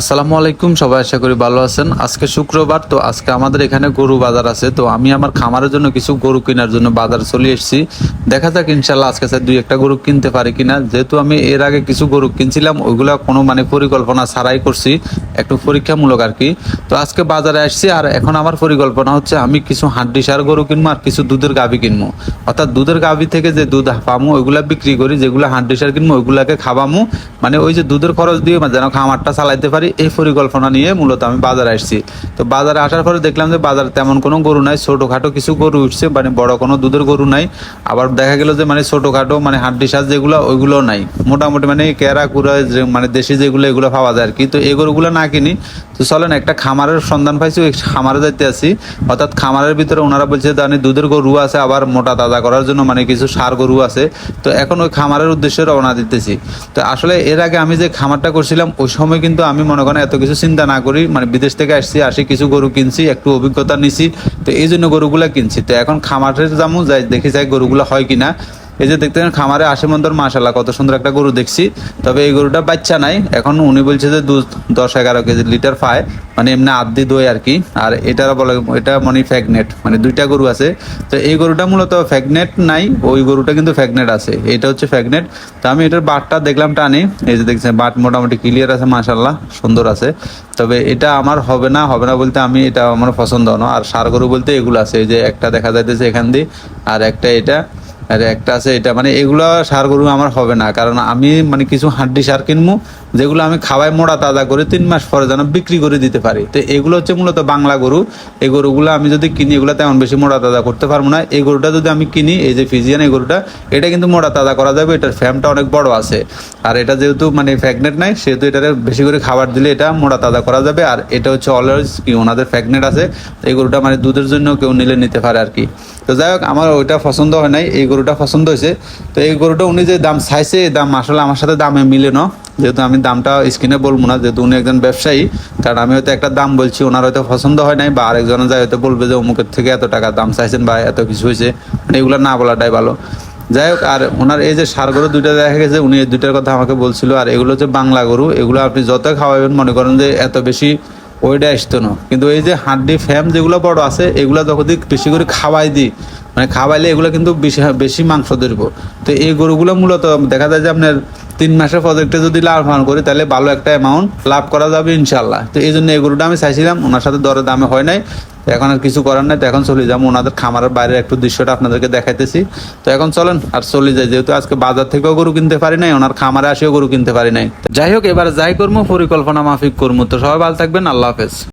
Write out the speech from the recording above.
আসসালামু আলাইকুম, সবাই আশা করি ভালো আছেন। আজকে শুক্রবার, তো আজকে আমাদের এখানে গরু বাজার আছে। তো আমি আমার খামারের জন্য কিছু গরু কেনার জন্য বাজার চলে এসেছি। দেখা যাক ইনশাল্লাহ আজকে স্যার দুই একটা গরু কিনতে পারি কিনা। যেহেতু আমি এর আগে কিছু গরু কিনছিলাম, ওইগুলো কোনো মানে পরিকল্পনা ছাড়াই করছি, একটু পরীক্ষামূলক আর কি। তো আজকে বাজারে আসছি, আর এখন আমার পরিকল্পনা হচ্ছে আমি কিছু হাড্ডি সার গরু কিনবো আর কিছু দুধের গাভি কিনবো। অর্থাৎ দুধের গাভি থেকে যে দুধ পামু, ওইগুলা বিক্রি করি, যেগুলো হাড্ডি সার কিনবো, ওইগুলাকে খাবামু মানে ওই যে দুধের খরচ দিয়ে যেন খামারটা চালাইতে পারি এই পরিকল্পনা নিয়ে মূলত আমি বাজারে আসছি। তো বাজারে আসার পরে দেখলাম যে বাজারে তেমন কোনো গরু নাই, ছোটোখাটো কিছু গরু উঠছে মানে বড় কোনো দুধের গরু নাই। আবার দেখা গেল যে মানে ছোটোখাটো মানে হাড্ডি সাজ যেগুলো, ওইগুলো নাই। মোটামুটি মানে কেরা কুড়া মানে দেশি যেগুলো, এগুলো পাওয়া যায় আর কি। তো এই গরুগুলো না কিনি তো চলেন, একটা খামারের সন্ধান পাইছি, ওই খামারে যাইতে আছি। অর্থাৎ খামারের ভিতরে ওনারা বলছে মানে দুধের গরু আছে, আবার মোটা তাজা করার জন্য মানে কিছু সার গরু আছে। তো এখন ওই খামারের উদ্দেশ্যে রওনা দিতেছি। তো আসলে এর আগে আমি যে খামারটা করছিলাম, ওই সময় কিন্তু আমি মনে করেন এত কিছু চিন্তা না করি মানে বিদেশ থেকে আসছি, আসি কিছু গরু কিনছি, একটু অভিজ্ঞতা নিছি, তো এই জন্য গরুগুলা কিনছি। তো এখন খামারের যাব যাই দেখি যাই গরুগুলা হয় কিনা। এই যে দেখতে খামারে আসে মন্তর মাশাল্লাহ কত সুন্দর একটা গরু দেখছি। তবে এই গরুটা বাচ্চা নাই। এখন উনি বলছে যে দুধ দশ, এগারো কেজি লিটার পায়। মানে এমনি আদি দই আর কি। আর এটার বলে, এটা মানে ফ্যাগনেট। মানে দুইটা গরু আছে। তো এই গরুটা মূলত ফ্যাগনেট নাই, ওই গরুটা কিন্তু ফ্যাগনেট আছে। এটা হচ্ছে ফ্যাগনেট। তো আমি এটার বাটটা দেখলাম টানি। এই যে দেখছেন, বাট মোটামুটি ক্লিয়ার আছে মাশাল্লাহ সুন্দর আছে। তবে এটা আমার হবে না হবে না বলতে আমি এটা আমার পছন্দ না। আর সার গরু বলতে এগুলো আছে। এই যে একটা দেখা যাইতেছে এখান দিয়ে, আর একটা এটা। আর একটা আছে, এটা মানে এগুলো সার গরু আমার হবে না, কারণ আমি মানে কিছু হাড্ডি সার কিনবো যেগুলো আমি খাওয়াই মোড়া তাজা করে, তিন মাস পরে যেন বিক্রি করে দিতে পারি। তো এগুলো হচ্ছে মূলত বাংলা গরু। এই গরুগুলো আমি যদি কিনি, এগুলো তেমন বেশি মোড়া তাজা করতে পারব না। এই গরুটা যদি আমি কিনি, এই যে ফিজিয়ান এই গরুটা, এটা কিন্তু মোড়া তাজা করা যাবে, এটার ফ্যামটা অনেক বড় আছে। আর এটা যেহেতু মানে ফ্যাগনেট নাই, সেহেতু এটা বেশি করে খাবার দিলে এটা মোড়া তাজা করা যাবে। আর এটা হচ্ছে অলওয়েজ কি, ওনাদের ফ্যাগনেট আছে। এই গরুটা মানে দুধের জন্য কেউ নিলে নিতে পারে আর কি। তো যাই হোক, আমার ওইটা পছন্দ হয় নাই, এই গরুটা পছন্দ হয়েছে। তো এই গরুটা উনি যে দাম চাইছে দাম আসলে আমার সাথে দামে মিলে না। যেহেতু আমি দামটা স্ক্রিনে বলব না, যেহেতু উনি একজন ব্যবসায়ী, কারণ আমি হয়তো একটা দাম বলছি, ওনার হয়তো পছন্দ হয় নাই, বা আরেকজনে যায় হয়তো বলবে যে অমুকের থেকে এত টাকা দাম চাইছেন বা এত কিছু হয়েছে। মানে এগুলো না বলাটাই ভালো। যাই হোক, আর ওনার এই যে সার গরু দুইটা দেখা গেছে, উনি এই দুইটার কথা আমাকে বলছিল, আর এগুলো হচ্ছে বাংলা গরু, এগুলো আপনি যত খাওয়াবেন, মনে করেন যে এত বেশি ওইটা আসতো না। কিন্তু এই যে হাড্ডি, ফ্যাম যেগুলো বড় আছে, এগুলো যখন বেশি করে খাওয়াই দিই মানে খাওয়াইলে এগুলো কিন্তু বেশি বেশি মাংস ধরবো। তো এই গরুগুলো মূলত দেখা যায় যে আপনার তিন মাসের প্রজেক্টে যদি লাভ ফান করি, তাহলে ভালো একটা অ্যামাউন্ট লাভ করা যাবে ইনশাল্লাহ তো এই জন্য এই গরুটা আমি চাইছিলাম, ওনার সাথে দরে দামে হয় নাই। এখন আর কিছু করার নাই, তো এখন চলে যাব ওনাদের খামারের বাইরের একটু দৃশ্যটা আপনাদেরকে দেখাইতেছি। তো এখন চলেন, আর চলে যাই, যেহেতু আজকে বাজার থেকেও গরু কিনতে পারি নাই, ওনার খামারে আসেও গরু কিনতে পারি নাই। যাই হোক, এবার যাই করব, পরিকল্পনা মাফিক করব। তো সবাই ভালো থাকবেন, আল্লাহ হাফেজ।